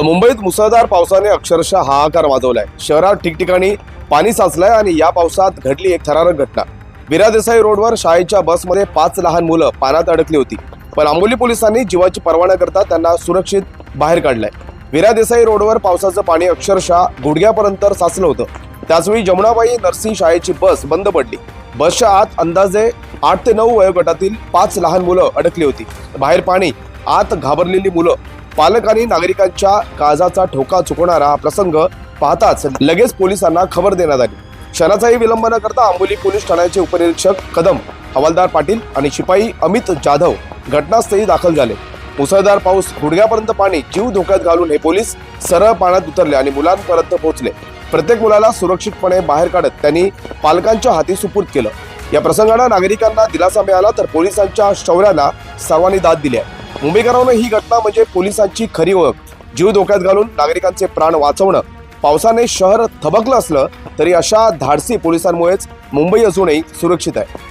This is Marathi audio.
तर मुंबईत मुसळधार पावसाने अक्षरशः हाहाकार वाजवलाय शहरात ठिकठिकाणी पाणी साचलंय आणि या पावसात घडली एक थरारक घटना. विरा देसाई रोडवर शाळेच्या बसमध्ये पाच लहान मुलं पाण्यात अडकली होती. पण आंबोली पोलिसांनी जीवाची पर्वा न करता त्यांना सुरक्षित बाहेर काढलंय. विरा देसाई रोडवर पावसाचं पाणी अक्षरशः गुडघ्यापर्यंत साचलं होतं. त्याचवेळी जमुनाबाई नर्सिंग शाळेची बस बंद पडली. बसच्या आत अंदाजे आठ ते नऊ वयोगटातील पाच लहान मुलं अडकली होती. बाहेर पाणी आत घाबरलेली मुलं पालक आणि नागरिकांच्या काळजाचा ठोका चुकवणारा हा प्रसंग पाहताच लगेच पोलिसांना खबर देण्यात आली. क्षणाचाही विलंब न करता आंबोली पोलीस ठाण्याचे उपनिरीक्षक कदम हवालदार पाटील आणि शिपाई अमित जाधव घटनास्थळी दाखल झाले. मुसळधार पाऊस गुडघ्यापर्यंत पाणी जीव धोक्यात घालून हे पोलीस सरळ पाण्यात उतरले आणि मुलांपर्यंत पोहोचले. प्रत्येक मुलाला सुरक्षितपणे बाहेर काढत त्यांनी पालकांच्या हाती सुपूर्द केलं. या प्रसंगानं नागरिकांना दिलासा मिळाला तर पोलिसांच्या शौर्याला सर्वांनी दाद दिली आहे. मुंबईकरांना ही घटना म्हणजे पोलिसांची खरी ओळख. जीव धोक्यात घालून नागरिकांचे प्राण वाचवणं. पावसाने शहर थबकलं असलं तरी अशा धाडसी पोलिसांमुळेच मुंबई अजूनही सुरक्षित आहे.